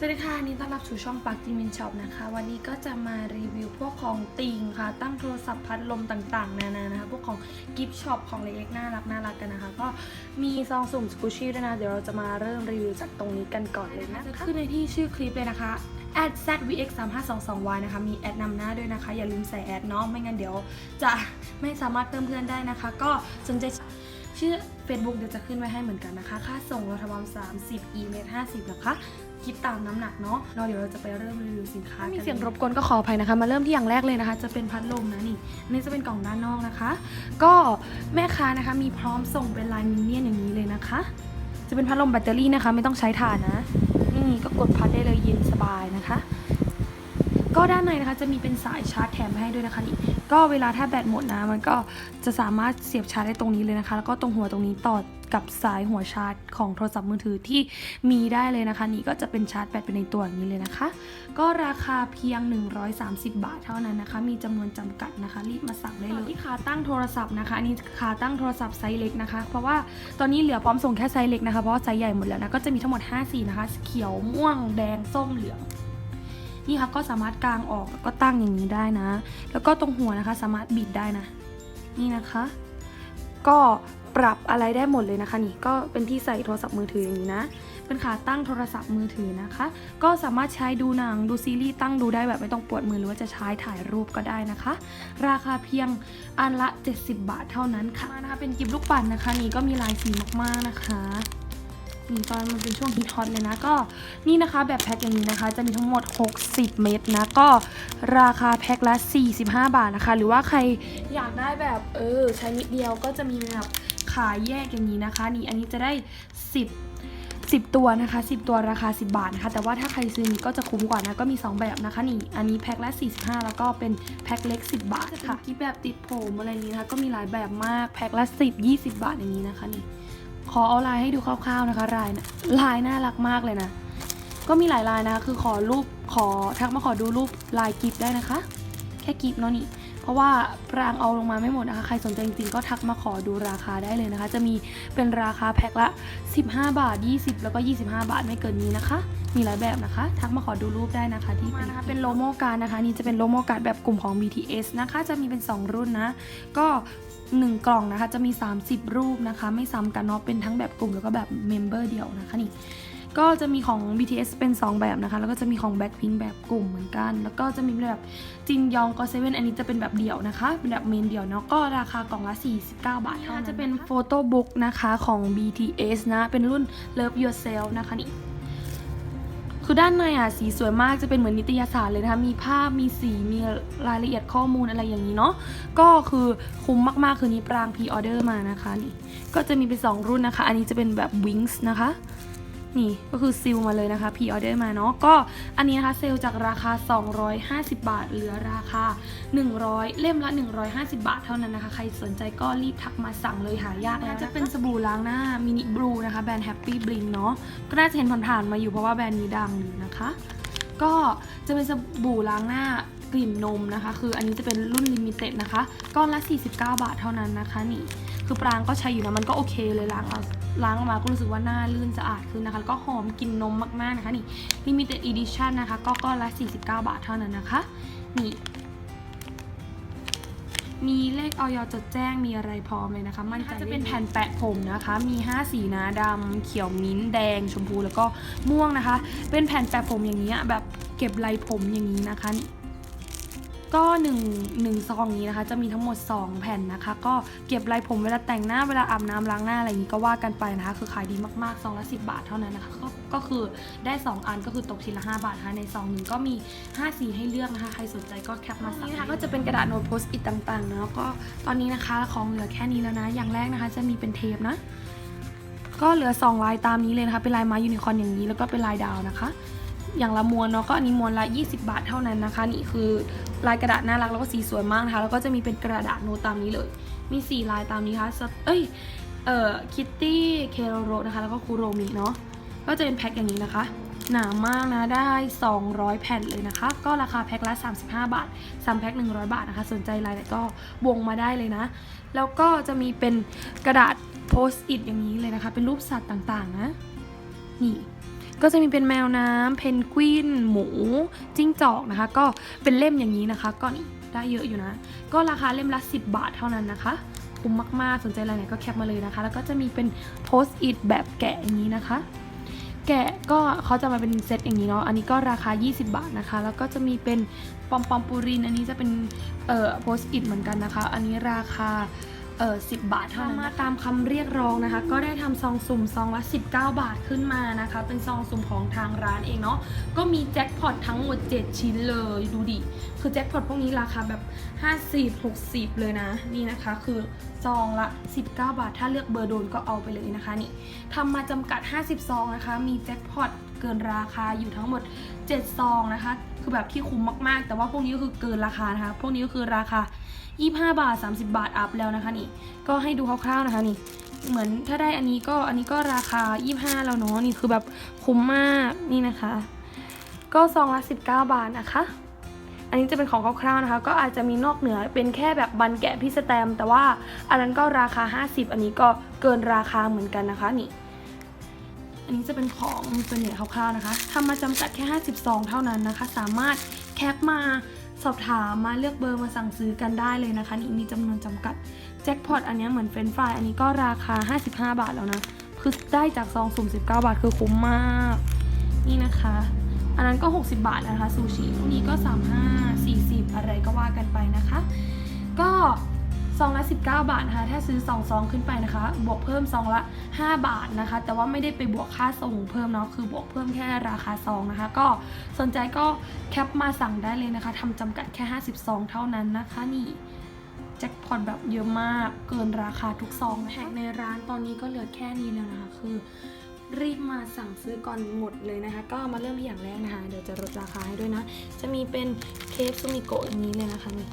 สวัสดีค่ะนี่ต้อนรับสู่ช่องปักจิมินช็อปนะคะ วันนี้ก็จะมารีวิวพวกของติงค่ะ ตั้งโทรศัพท์พัดลมต่างๆ นานานะคะ พวกของกิฟต์ช็อปของเล็กๆน่ารักน่ารักกันนะคะ ก็มีซองสุ่มสกูชี่ด้วยนะ เดี๋ยวเราจะมาเริ่มรีวิวจากตรงนี้กันก่อนเลยนะคะขึ้นในที่ชื่อคลิปเลยนะคะ at zvx 3 5 2 2 y นะคะ มีแอดนำหน้าด้วยนะคะ อย่าลืมใส่แอดเนาะไม่งั้นเดี๋ยวจะไม่สามารถเติมเพื่อนได้นะคะ ก็สนใจชื่อ Facebook เดี๋ยวจะขึ้นไว้ให้เหมือนกันนะคะ ค่าส่งเราทำวัน30 e เมตร50 นะคะ คิดตามน้ำหนักเนาะเราเดี๋ยวเราจะไปเริ่มรีวิวสินค้ามีเสียงรบกวนก็ขออภัยนะคะ มาเริ่มที่อย่างแรกเลยนะคะ จะเป็นพัดลมนะนี่อันนี่จะเป็นกล่องด้านนอกนะคะ ก็แม่ค้านะคะมีพร้อมส่งเป็นลายมินเนี่ยนอย่างนี้เลยนะคะ จะเป็นพัดลมแบตเตอรี่นะคะ ไม่ต้องใช้ถ่านนะ นี่ก็กดพัดได้เลยเย็นสบายนะคะ ก็ด้านในนะคะจะมีเป็นสายชาร์จแถมให้ด้วยนะคะนี่ก็เวลาถ้าแบตหมดนะ มันก็จะสามารถเสียบชาร์จได้ตรงนี้เลยนะคะ แล้วก็ตรงหัวตรงนี้ต่อกับสายหัวชาร์จของโทรศัพท์มือถือที่มีได้เลยนะคะ นี่ก็จะเป็นชาร์จแบตไปในตัวอย่างนี้เลยนะคะ ก็ราคาเพียง 130 บาทเท่านั้นนะคะ มีจำนวนจำกัดนะคะ รีบมาสั่งได้เลยที่ขาตั้งโทรศัพท์นะคะอันนี้ขาตั้งโทรศัพท์ไซส์เล็กนะคะ เพราะว่าตอนนี้เหลือพร้อมส่งแค่ไซส์เล็กนะคะเพราะว่าไซส์ใหญ่หมดแล้วนะก็จะมีทั้งหมด 5 สีนะคะเขียวม่วงแดงส้มเหลือง นี่ค่ะก็สามารถกางออกแล้วก็ตั้งอย่างนี้ได้นะ แล้วก็ตรงหัวนะคะ สามารถบิดได้นะ นี่นะคะ ก็ปรับอะไรได้หมดเลยนะคะ นี่ก็เป็นที่ใส่โทรศัพท์มือถืออย่างนี้นะเป็นขาตั้งโทรศัพท์มือถือนะคะ ก็สามารถใช้ดูหนังดูซีรีส์ตั้งดูได้แบบไม่ต้องปวดมือหรือว่าจะใช้ถ่ายรูปก็ได้นะคะ ราคาเพียงอันละ 70 บาทเท่านั้นค่ะมานะคะเป็นกิฟต์ลูกปัดนะคะ นี่ก็มีลายสีมากๆนะคะ ตอนมันเป็นช่วงฮิตฮอตเลยนะก็นี่นะคะแบบแพ็คอย่างนี้นะคะ จะมีทั้งหมด 60 เม็ดนะก็ราคาแพ็คละ 45 บาทนะคะ หรือว่าใครอยากได้แบบเออใช้นิดเดียวก็จะมีแบบขายแยกอย่างนี้นะคะ นี่อันนี้จะได้ 10 10 ตัวนะคะ 10 ตัวราคา 10 บาทนะคะ แต่ว่าถ้าใครซื้อนี้ก็จะคุ้มกว่านะ ก็มี 2 แบบนะคะนี่ อันนี้แพ็คละ 45 แล้วก็เป็นแพ็คเล็ก 10 บาทค่ะที่แบบติดผมอะไรนี้นะคะ ก็มีหลายแบบมาก แพ็คละ 10 20 บาทอย่างนี้นะคะนี่ ขอเอาลายให้ดูคร่าวๆนะคะลายนะลายน่ารักมากเลยนะ ก็มีหลายลายนะคะคือขอรูปขอทักมาขอดูรูปลายกิฟได้นะคะ แค่กิฟเนาะนี่ ราะว่าปรางเอาลงมาไม่หมดนะคะ ใครสนใจจริงๆ ก็ทักมาขอดูราคาได้เลยนะคะ จะมีเป็นราคาแพ็คละ 15 บาท 20 แล้วก็ 25 บาทไม่เกินนี้นะคะ มีหลายแบบนะคะ ทักมาขอดูรูปได้นะคะที่มานะคะเป็นโลโมการดนะคะ นี่จะเป็นโลโมการดแบบกลุ่มของ BTS นะคะ จะมีเป็น 2 รุ่นนะ ก็1 กล่องนะคะ จะมี 30 รูปนะคะ ไม่ซ้ำกันเนาะเป็นทั้งแบบกลุ่มแล้วก็แบบเมมเบอร์เดียวนะคะนี่ ก็จะมีของ BTS เป็น 2 แบบนะคะ แล้วก็จะมีของ Blackpink แบบกลุ่มเหมือนกัน แล้วก็จะมีแบบจินยองก็เซเว่นอันนี้จะเป็นแบบเดี่ยวนะคะ เป็นแบบเมนเดี่ยวเนาะ ก็ราคากล่องละ 49 บาทเท่านั้นจะเป็นโฟโต้บุ๊กนะคะของ BTS นะ เป็นรุ่น Love Yourself นะคะนี่คือด้านในอะสีสวยมากจะเป็นเหมือนนิตยสารเลยนะคะ มีภาพมีสีมีรายละเอียดข้อมูลอะไรอย่างนี้เนาะก็คือคุ้มมากๆ คือนี้ปรางพรีออเดอร์มานะคะนี่ก็จะมีเป็น 2 รุ่นนะคะ อันนี้จะเป็นแบบ Wings นะคะ นี่ก็คือซิลมาเลยนะคะพีออเดอร์มาเนาะก็อันนี้นะคะเซลจากราคา 250 บาท เหลือราคา 100 เล่มละ 150 บาทเท่านั้นนะคะ ใครสนใจก็รีบทักมาสั่งเลยหายากแล้วจะเป็นสบู่ล้างหน้ามินิบลูนะคะแบรนด์ Happy Bling เนาะก็น่าจะเห็นผ่านๆมาอยู่เพราะว่าแบรนด์นี้ดังอยู่นะคะ ก็จะเป็นสบู่ล้างหน้ากลิ่นนมนะคะ คืออันนี้จะเป็นรุ่นลิมิเต็ดนะคะก้อนละ 49 บาทเท่านั้นนะคะนี่คือปรางก็ใช้อยู่นะมันก็โอเคเลยล้างเอา ล้างออกมาก็รู้สึกว่าหน้าลื่นสะอาดขึ้นนะคะแล้วก็หอมกลิ่นนมมากๆนะคะนี่ limited edition นะคะ ก็ก้อนละ 49 บาทเท่านั้นนะคะ นี่มีเลขออยจดแจ้งมีอะไรพร้อมเลยนะคะ มันจะเป็นแผ่นแปะผมนะคะ มี 5 สีนะดำเขียวมิ้นท์แดง ชมพูแล้วก็ม่วงนะคะ เป็นแผ่นแปะผมอย่างนี้ยแบบเก็บลายผมอย่างนี้นะคะ ก็1 1ซองนี้นะคะ จะมีทั้งหมด 2 แผ่นนะคะ ก็เก็บลายผมเวลาแต่งหน้าเวลาอาบน้ำล้างหน้าอะไรอย่างนี้ก็ว่ากันไปนะคะ คือขายดีมากๆซองละ10 บาทเท่านั้นนะคะก็ก็คือได้ 2 อันก็คือตกทีละ 5 บาทนะคะในซองหนึ่งก็มี 5 สีให้เลือกนะคะ ใครสนใจก็แคปมาสั่งนะคะก็จะเป็นกระดาษโน้ตโพสต์อิทต่างๆเนาะก็ตอนนี้นะคะของเหลือแค่นี้แล้วนะ อย่างแรกนะคะ จะมีเป็นเทปนะก็เหลือ 2 ลายตามนี้เลยนะคะ เป็นลายไม้ยูนิคอร์นอย่างนี้แล้วก็เป็นลายดาวนะคะ อย่างละมวนเนาะก็อันนี้มวนละ 20 บาทเท่านั้นนะคะ นี่คือ ลายกระดาษน่ารักแล้วก็สีสวยมากนะคะแล้วก็จะมีเป็นกระดาษโน้ตตามนี้เลย มี4ลายตามนี้ค่ะสเอ้ยเอ่อคิตตี้เคโรโรนะคะแล้วก็คูโรมิเนาะก็จะเป็นแพ็คอย่างนี้นะคะหนามากนะได้ 200 แผ่นเลยนะคะ ก็ราคาแพ็คละ 35 บาท3แพ็ค100 บาทนะคะ สนใจรายไหนก็วงมาได้เลยนะ แล้วก็จะมีเป็นกระดาษโพสต์อิทอย่างนี้เลยนะคะ เป็นรูปสัตว์ต่างๆนะ นี่ ก็จะมีเป็นแมวน้ำเพนกวิน หมู จิ้งจอกนะคะ ก็เป็นเล่มอย่างนี้นะคะ ก็นี่ได้เยอะอยู่นะ ก็ราคาเล่มละ 10 บาทเท่านั้นนะคะคุ้มมากๆ สนใจอะไรเนี่ยก็แคปมาเลยนะคะ แล้วก็จะมีเป็นโพสต์อิทแบบแกะอย่างนี้นะคะ แกะก็เขาจะมาเป็นเซตอย่างนี้เนาะ อันนี้ก็ราคา 20 บาทนะคะ แล้วก็จะมีเป็นปอมปอมปูริน อันนี้จะเป็นเอ่อโพสต์อิทเหมือนกันนะคะ อันนี้ราคา เออ10บาทเท่านั้นมาตามคำเรียกร้องนะคะ ก็ได้ทำซองสุ่มซองละ19 บาทขึ้นมานะคะ เป็นซองสุ่มของทางร้านเองเนาะก็มีแจ็คพอตทั้งหมด 7 ชิ้นเลยดูดิ คือแจ็คพอตพวกนี้ราคาแบบ 50 60 เลยนะ นี่นะคะคือซองละ 19 บาท ถ้าเลือกเบอร์โดนก็เอาไปเลยนะคะนี่ทำมาจำกัด 50 ซองนะคะ มีแจ็คพอตเกินราคาอยู่ทั้งหมด 7 ซองนะคะ คือแบบที่คุ้มมากๆ แต่ว่าพวกนี้ก็คือเกินราคานะคะ พวกนี้ก็คือราคา 25 บาท 30 บาทอัพแล้วนะคะนี่ ก็ให้ดูคร่าวๆนะคะนี่ เหมือนถ้าได้อันนี้ก็อันนี้ก็ราคา 25 แล้วเนาะนี่คือแบบคุ้มมากนี่นะคะ ก็ซองละ 19 บาทนะคะ อันนี้จะเป็นของคร่าวๆนะคะ ก็อาจจะมีนอกเหนือเป็นแค่แบบบันแกะพี่สแตม แต่ว่าอันนั้นก็ราคา 50 อันนี้ก็เกินราคาเหมือนกันนะคะนี่อันนี้จะเป็นของเป็นเหนือคร่าวๆนะคะทำมาจำกัดแค่50ซองเท่านั้นนะคะ สามารถแคปมา สอบถามมาเลือกเบอร์มาสั่งซื้อกันได้เลยนะคะ นี่มีจำนวนจำกัดแจ็คพอตอันนี้เหมือนเฟรนฟรายอันนี้ก็ราคา 55 บาทแล้วนะ คือได้จากซองสุ่ม 19 บาทคือคุ้มมาก นี่นะคะ อันนั้นก็ 60 บาทนะคะซูชิพวกนี้ก็ 35 40 อะไรก็ว่ากันไปนะคะ ซองละ 19 บาทนะคะถ้าซื้อ2ซองขึ้นไปนะคะ บวกเพิ่มซองละ 5 บาทนะคะ แต่ว่าไม่ได้ไปบวกค่าส่งเพิ่มเนาะคือบวกเพิ่มแค่ราคาซองนะคะ ก็สนใจก็แคปมาสั่งได้เลยนะคะทำจำกัดแค่ 50ซองเท่านั้นนะคะนี่แจ็คพอตแบบเยอะมากเกินราคาทุกซองแพ็คในร้านตอนนี้ก็เหลือแค่นี้แล้วนะคะ คือ รีบมาสั่งซื้อก่อนหมดเลยนะคะ ก็มาเริ่มที่อย่างแรกนะคะ เดี๋ยวจะลดราคาให้ด้วยนะ จะมีเป็นเคฟซูมิโกะอย่างนี้เลยนะคะนี่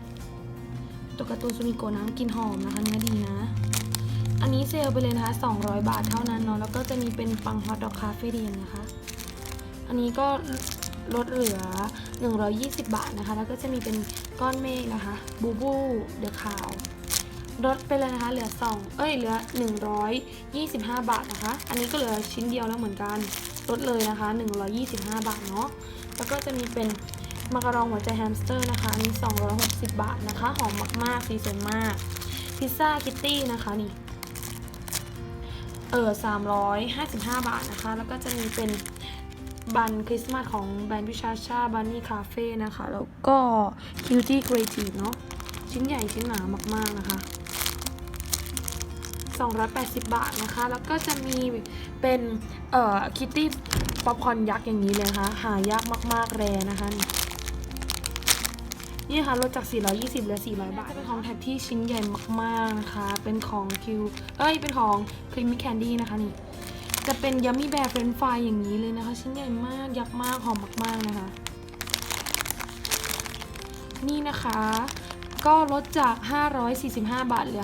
ตัวการ์ตูนซูมิโกน้ำกลินหอมนะคะเนื้อดีนะ อันนี้เซลลไปเลยนะคะ 200 บาทเท่านั้นเนาะแล้วก็จะมีเป็นปังฮอตดอกคาเฟ่เดียนนะคะ อันนี้ก็ลดเหลือ 120 บาทนะคะ แล้วก็จะมีเป็นก้อนเมฆนะคะ บูบูเดอะคาวลดไปเลยนะคะ เหลือ 2 เอ้ย เหลือ 125 บาทนะคะ อันนี้ก็เหลือชิ้นเดียวแล้วเหมือนกัน ลดเลยนะคะ 125 บาทเนาะ แล้วก็จะมีเป็น มากรองหัวใจแฮมสเตอร์นะคะอันนี้ 260 บาทนะคะ หอมมากๆ สีสวยมาก พิซซ่าคิตตี้นะคะนี่ เออ355 บาทนะคะ แล้วก็จะมีเป็นบันคริสต์มาสของแบรนด์พิชาชาบันนี่คาเฟ่นะคะ แล้วก็คิวตี้ครีเอทีฟเนาะชิ้นใหญ่ชิ้นหนามากๆนะคะ 280 บาทนะคะ แล้วก็จะมีเป็นเอ่อคิตตี้ป๊อปคอนยักษ์อย่างนี้เลยนะคะ หายากมากๆแรนะคะนี่ นี่ค่ะลดจาก 420เหลือ400 บาท เป็นของแท็กที่ชิ้นใหญ่มากๆนะคะ เป็นของคิว เอ้ย เป็นของครีมมี่แคนดี้นะคะนี่ จะเป็นยัมมี่แบร์เฟรนฟรายอย่างนี้เลยนะคะ ชิ้นใหญ่มาก ยักษ์มาก หอมมากๆนะคะ นี่นะคะ ก็ลดจาก 545 บาทเหลือ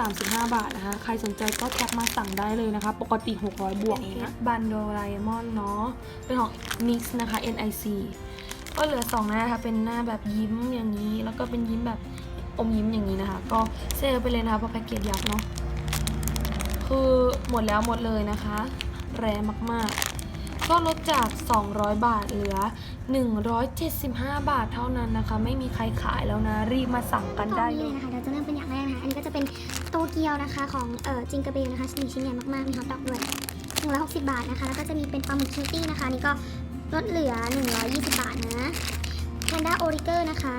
535 บาทนะคะ ใครสนใจก็แคปมาสั่งได้เลยนะคะ ปกติ 600 บวกเองนะบันโดราเอมอนเนาะ เป็นของ NYX นะคะ NIC ก็เหลือ2หน้านะคะเป็นหน้าแบบยิ้มอย่างนี้ แล้วก็เป็นยิ้มแบบอมยิ้มอย่างนี้นะคะ ก็เซลไปเลยนะคะเพราะแพ็กเกจยักเนาะคือหมดแล้วหมดเลยนะคะ แรงมากๆก็ลดจาก 200 บาทเหลือ 175 บาทเท่านั้นนะคะ ไม่มีใครขายแล้วนะ รีบมาสั่งกันได้เลยนะคะเดี๋ยวจะเริ่มเป็นอย่างแรกนะคะ อันนี้ก็จะเป็นโตเกียวนะคะของเอ่อจิงกระเบลนะคะชิ้นชิ้นใหญ่มากๆ มีฮอทดอกด้วย160 บาทนะคะ แล้วก็จะมีเป็นปลาหมึกคิวตี้นะคะอันนี่ก็ ลดเหลือ 120 บาทนะแพนด้าโอริเกอร์นะคะ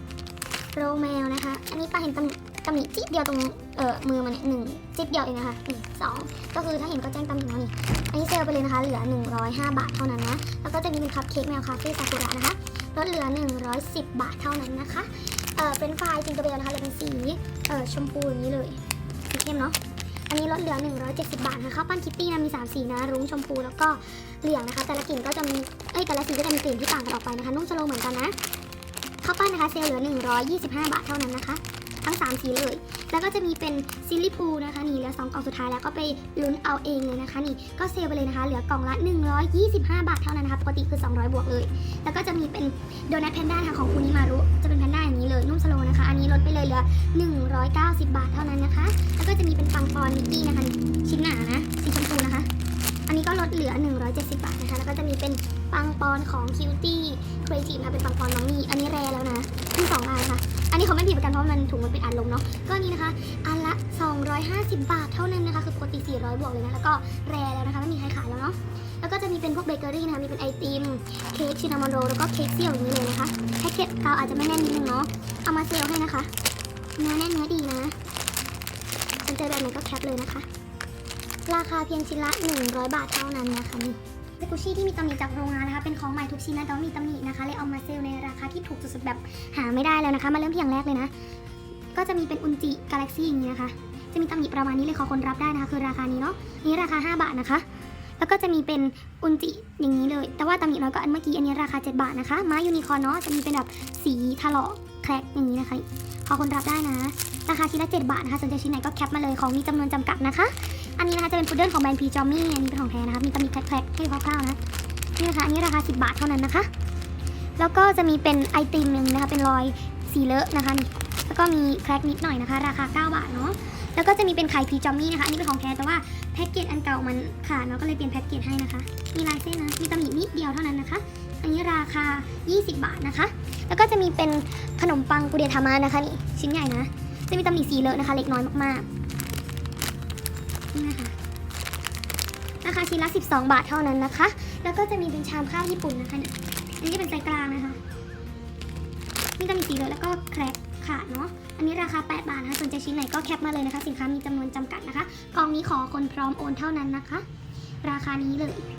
150โรแมวนะคะ อันนี้ปลาเห็นตำหนิตำหนิจิ๊บเดียวตรงเอ่อมือมันเนี่ยหนึ่งจิ๊บเดียวเองนะคะนี่สองก็คือถ้าเห็นก็แจ้งตำหนิเนาะนี่อันนี้เซลไปเลยนะคะ เหลือ 105 บาทเท่านั้นนะ แล้วก็จะมีเป็นคัพเค้กแมวคาเฟ่ซากุระนะคะ ลดเหลือ 110 บาทเท่านั้นนะคะ เอ่อเป็นไฟล์จิงกระเบลนะคะเลยเป็นสี เอ่อชมพูอย่างนี้เลย สีเข้มเนาะ อันนี้ลดเหลือ 170 บาทนะคะข้าปั้นคิตตี้นะมี 3 สีนะ รุ้งชมพูแล้วก็เหลืองนะคะ แต่ละกลิ่นก็จะมีเอ้ยแต่ละสีก็จะมีกลิ่นที่ต่างกันออกไปนะคะนุ่มสโลว์เหมือนกันนะข้าวปั้นนะคะเซลล์เหลือ 125 บาทเท่านั้นนะคะ ทั้ง 3 สีเลย แล้วก็จะมีเป็นซิลลี่พูนะคะนี่เหลือ2กล่องสุดท้ายแล้วก็ไปลุ้นเอาเองเลยนะคะนี่ก็เซลล์ไปเลยนะคะ เหลือกล่องละ 125 บาทเท่านั้นนะคะปกติคือ 200 บวกเลย แล้วก็จะมีเป็นโดนัทแพนด้าค่ะของคุณนิมารุจะเป็นแพนด้าอย่างนี้เลยนุ่มสโลนะคะ อันนี้ลดไปเลยเหลือ 190 บาทเท่านั้นนะคะ แล้วก็จะมีเป็นปังปอนมิกกี้นะคะ ชิ้นหนานะ สีชมพูนะคะ อันนี้ก็ลดเหลือ 170 บาทนะคะ แล้วก็จะมีเป็นปังปอนของคิวตี้ครีเอทีฟนะคะเป็นปังปอนน้องนี่อันนี้แรแล้วนะทั้งสองอันค่ะ อันนี้เขาไม่ผิดประกันเพราะมันถุงมันเป็นอันลงเนาะ ก็นี่นะคะ อันละ 250 บาทเท่านั้นนะคะ คือปกติ 400 บวกเลยนะ แล้วก็แรแล้วนะคะ ไม่มีใครขายแล้วเนาะ แล้วก็จะมีเป็นพวกเบเกอรี่นะคะ มีเป็นไอติม เค้กชินามอนโรแล้วก็เค้กเสี่ยวอย่างนี้เลยนะคะแพ็กเกจเราอาจจะไม่แน่นนิดนึงเนาะ เอามาเซลให้นะคะ เนื้อแน่นเนื้อดีนะ นใจแบบไหนก็แคปเลยนะคะ ราคาเพียงชิ้นละ 100 บาทเท่านั้นนะคะนี่สกุชี่ที่มีตำหนิจากโรงงานนะคะ เป็นของใหม่ทุกชิ้นนะแต่ว่ามีตำหนินะคะ เลยเอามาเซลในราคาที่ถูกสุดๆแบบหาไม่ได้แล้วนะคะ มาเริ่มที่อย่างแรกเลยนะ ก็จะมีเป็นอุนจิกาแล็กซี่อย่างนี้นะคะ จะมีตำหนิประมาณนี้เลยขอคนรับได้นะคะ คือราคานี้เนาะ นี่ราคา 5 บาทนะคะ แล้วก็จะมีเป็นอุนจิอย่างนี้เลย แต่ว่าตำหนิน้อยกว่าอันเมื่อกี้ อันนี้ราคา 7 บาทนะคะ ม้ายูนิคอร์นเนาะ จะมีเป็นแบบสีทะเลาะแครกอย่างนี้นะคะ ขอคนรับได้นะ ราคาชิ้นละ 7 บาทนะคะสนใจชิ้นไหนก็แคปมาเลยของมีจำนวนจำกัดนะคะ อันนี้นะคะจะเป็นพุดเดิ้ลของแบรนด์พีจอมมี่อันนี้เป็นของแท้นะคะมีตำหนิแครกๆให้คร่าวๆนะนี่นะคะอันนี้ราคา 10 บาทเท่านั้นนะคะ แล้วก็จะมีเป็นไอติมหนึ่งนะคะเป็นรอยสีเลอะนะคะนี่แล้วก็มีแครกนิดหน่อยนะคะ ราคา 9 บาทเนาะแล้วก็จะมีเป็นไข่พีจอมมี่นะคะอันนี้เป็นของแท้แต่ว่าแพ็กเกจอันเก่ามันขาดเนาะก็เลยเปลี่ยนแพ็กเกจให้นะคะ มีลายเส้นนะมีตำหนินิดเดียวเท่านั้นนะคะ อันนี้ราคา 20 บาทนะคะ แล้วก็จะมีเป็นขนมปังกุเดียทามานะคะนี่ชิ้นใหญ่นะ จะมีตำหนิสีเลอะนะคะ เล็กน้อยมากๆนี่นะคะราคาชิ้นละ 12 บาทเท่านั้นนะคะ แล้วก็จะมีเป็นชามข้าวญี่ปุ่นนะคะเนี่ยอันนี้เป็นไซส์กลางนะคะนี่ก็มีสีเลอะแล้วก็แครกขาดเนาะ อันนี้ราคา 8 บาทนะคะสนใจชิ้นไหนก็แคปมาเลยนะคะ สินค้ามีจำนวนจำกัดนะคะ กองนี้ขอคนพร้อมโอนเท่านั้นนะคะ ราคานี้เลย